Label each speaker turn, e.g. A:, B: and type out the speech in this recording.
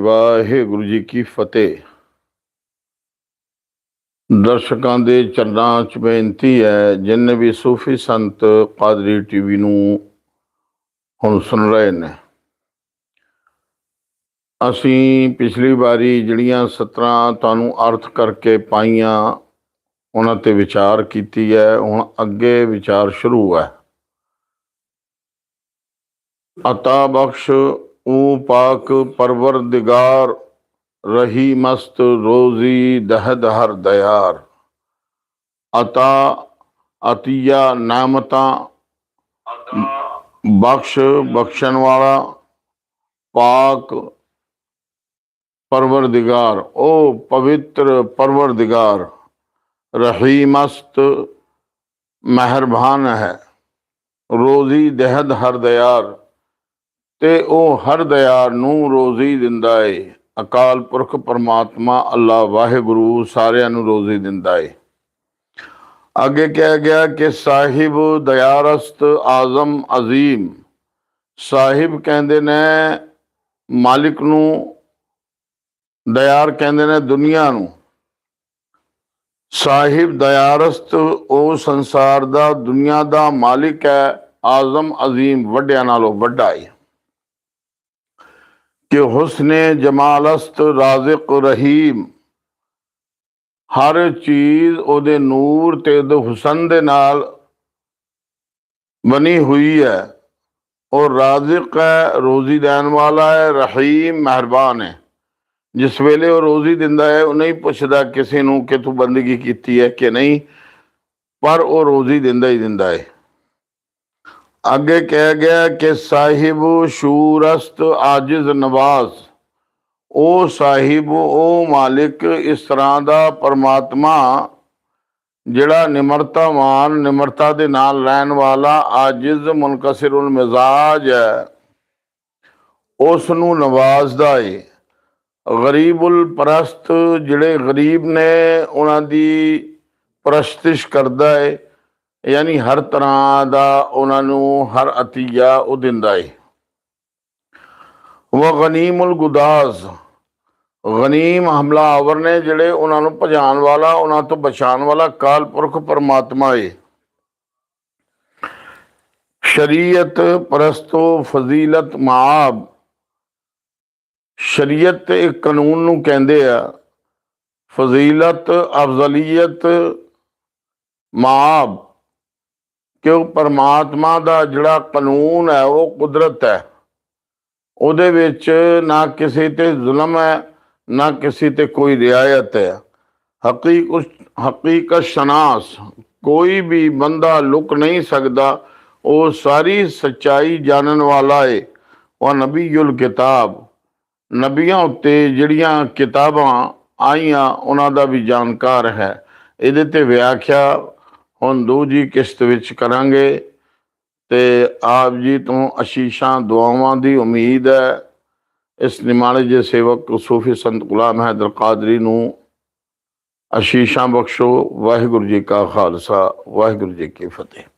A: ਵਾਹਿਗੁਰੂ ਜੀ ਕੀ ਫਤਿਹ। ਦਰਸ਼ਕਾਂ ਦੇ ਚਰਨਾਂ 'ਚ ਬੇਨਤੀ ਹੈ, ਜਿਨ ਵੀ ਸੂਫੀ ਸੰਤ ਕਾਦਰੀ ਟੀਵੀ ਨੂੰ ਹੁਣ ਸੁਣ ਰਹੇ ਨੇ। ਅਸੀਂ ਪਿਛਲੀ ਵਾਰੀ ਜਿਹੜੀਆਂ 17 ਤੁਹਾਨੂੰ ਅਰਥ ਕਰਕੇ ਪਾਈਆਂ, ਉਹਨਾਂ ਤੇ ਵਿਚਾਰ ਕੀਤੀ ਹੈ, ਹੁਣ ਅੱਗੇ ਵਿਚਾਰ ਸ਼ੁਰੂ ਹੈ। ਅਤਾ ਬਖਸ਼ ਉਹ ਪਾਕ ਪਰਵਰਦਿਗਾਰ, ਰਹੀ ਮਸਤ ਰੋਜ਼ੀ ਦਹਦ ਹਰ ਦਿਆਰ ਅਤਾ ਅਤੀਆ ਨਾਮਤਾ, ਬਖਸ਼ ਬਖਸ਼ਣ ਵਾਲਾ, ਪਾਕ ਪਰਵਰਦਿਗਾਰ ਉਹ ਪਵਿੱਤਰ ਪਰਵਰਦਿਗਾਰ ਰਹੀਮਸਤ ਮਹਿਰਬਾਨ ਹੈ। ਰੋਜ਼ੀ ਦਹਦ ਹਰ ਦਿਆਰ ਤੇ ਉਹ ਹਰ ਦਿਆਰ ਨੂੰ ਰੋਜ਼ੀ ਦਿੰਦਾ ਏ। ਅਕਾਲ ਪੁਰਖ ਪਰਮਾਤਮਾ ਅੱਲਾ ਵਾਹਿਗੁਰੂ ਸਾਰਿਆਂ ਨੂੰ ਰੋਜ਼ੀ ਦਿੰਦਾ ਏ। ਅੱਗੇ ਕਿਹਾ ਗਿਆ ਕਿ ਸਾਹਿਬ ਦਿਆਰਸਤ ਆਜ਼ਮ ਅਜ਼ੀਮ, ਸਾਹਿਬ ਕਹਿੰਦੇ ਨੇ ਮਾਲਿਕ ਨੂੰ ਦਿਆਰ ਕਹਿੰਦੇ ਨੇ ਦੁਨੀਆ ਨੂੰ। ਸਾਹਿਬ ਦਿਆਰਸਤ ਉਹ ਸੰਸਾਰ ਦਾ, ਦੁਨੀਆ ਦਾ ਮਾਲਿਕ ਹੈ, ਆਜ਼ਮ ਅਜ਼ੀਮ ਵੱਡਿਆਂ ਨਾਲੋਂ ਵੱਡਾ ਹੈ ਕਿ ਹੁਸਨੇ ਜਮਾਲਸਤ ਰਾਜ਼ਿਕ ਰਹੀਮ। ਹਰ ਚੀਜ਼ ਉਹਦੇ ਨੂਰ ਤੇ ਉਹਦੇ ਹੁਸਨ ਦੇ ਨਾਲ ਬਣੀ ਹੋਈ ਹੈ। ਔਰ ਰਾਜ਼ਿਕ ਹੈ, ਰੋਜ਼ੀ ਦੇਣ ਵਾਲਾ ਹੈ, ਰਹੀਮ, ਮਿਹਰਬਾਨ ਹੈ। ਜਿਸ ਵੇਲੇ ਉਹ ਰੋਜ਼ੀ ਦਿੰਦਾ ਹੈ ਉਹ ਨਹੀਂ ਪੁੱਛਦਾ ਕਿਸੇ ਨੂੰ ਕਿ ਤੂੰ ਬੰਦਗੀ ਕੀਤੀ ਹੈ ਕਿ ਨਹੀਂ। ਪਰ ਉਹ ਰੋਜ਼ੀ ਦਿੰਦਾ ਹੀ ਦਿੰਦਾ ਹੈ। ਅੱਗੇ ਕਿਹਾ ਗਿਆ ਕਿ ਸਾਹਿਬ ਸ਼ੂਰਸਤ ਆਜਿਜ਼ ਨਵਾਜ਼ ਉਹ ਸਾਹਿਬ, ਉਹ ਮਾਲਿਕ ਇਸ ਤਰ੍ਹਾਂ ਦਾ ਪਰਮਾਤਮਾ ਜਿਹੜਾ ਨਿਮਰਤਾਵਾਨ, ਨਿਮਰਤਾ ਦੇ ਨਾਲ ਰਹਿਣ ਵਾਲਾ ਆਜਿਜ਼ ਮੁਨਕਸਿਰੁਲ ਮਿਜ਼ਾਜ ਹੈ। ਉਸ ਨੂੰ ਨਵਾਜ਼ਦਾ ਏ। ਗਰੀਬੁਲ ਪਰਸਤ ਜਿਹੜੇ ਗਰੀਬ ਨੇ, ਉਹਨਾਂ ਦੀ ਪ੍ਰਸਤਿਸ਼ ਕਰਦਾ ਏ। ਯਾਨੀ ਹਰ ਤਰ੍ਹਾਂ ਦਾ ਉਹਨਾਂ ਨੂੰ ਹਰ ਅਤੀਆ ਉਹ ਦਿੰਦਾ ਏ। ਉਹ ਗਨੀਮੁਲ ਗੁਦਾਜ਼। ਗਨੀਮ ਹਮਲਾਵਰ ਨੇ ਜਿਹੜੇ ਉਹਨਾਂ ਨੂੰ ਭਜਾਉਣ ਵਾਲਾ, ਉਹਨਾਂ ਤੋਂ ਬਚਾਉਣ ਵਾਲਾ ਕਾਲ ਪੁਰਖ ਪਰਮਾਤਮਾ ਏ। ਸ਼ਰੀਅਤ ਪ੍ਰਸਤੋ ਫਜ਼ੀਲਤ ਮਾਬ ਸ਼ਰੀਅਤ ਇੱਕ ਕਾਨੂੰਨ ਨੂੰ ਕਹਿੰਦੇ ਆ, ਫਜ਼ੀਲਤ, ਅਫਜ਼ਲੀਅਤ ਮਾਬ ਕਿ ਉਹ ਪਰਮਾਤਮਾ ਦਾ ਜਿਹੜਾ ਕਾਨੂੰਨ ਹੈ, ਉਹ ਕੁਦਰਤ ਹੈ। ਉਹਦੇ ਵਿੱਚ ਨਾ ਕਿਸੇ ਤੇ ਜ਼ੁਲਮ ਹੈ, ਨਾ ਕਿਸੇ ਤੇ ਕੋਈ ਰਿਆਇਤ ਹੈ। ਹਕੀਕਤ ਹਕੀਕਤ ਸ਼ਨਾਸ, ਕੋਈ ਵੀ ਬੰਦਾ ਲੁਕ ਨਹੀਂ ਸਕਦਾ, ਉਹ ਸਾਰੀ ਸਚਾਈ ਜਾਣਨ ਵਾਲਾ ਹੈ ਉਹ ਨਬੀਉਲ ਕਿਤਾਬ, ਨਬੀਆਂ ਉੱਤੇ ਜਿਹੜੀਆਂ ਕਿਤਾਬਾਂ ਆਈਆਂ, ਉਹਨਾਂ ਦਾ ਵੀ ਜਾਣਕਾਰ ਹੈ। ਇਹਦੇ ਤੇ ਵਿਆਖਿਆ ਹੁਣ ਦੂਜੀ ਕਿਸ਼ਤ ਵਿੱਚ ਕਰਾਂਗੇ ਤੇ ਆਪ ਜੀ ਤੋਂ ਅਸ਼ੀਸ਼ਾਂ, ਦੁਆਵਾਂ ਦੀ ਉਮੀਦ ਹੈ। ਇਸ ਨਿਮਾਣੇ ਜੇ ਸੇਵਕ ਸੂਫੀ ਸੰਤ ਗੁਲਾਮ ਹੈਦਰ ਕਾਦਰੀ ਨੂੰ ਅਸ਼ੀਸ਼ਾਂ ਬਖਸ਼ੋ। ਵਾਹਿਗੁਰੂ ਜੀ ਕਾ ਖਾਲਸਾ, ਵਾਹਿਗੁਰੂ ਜੀ ਕੀ ਫਤਿਹ।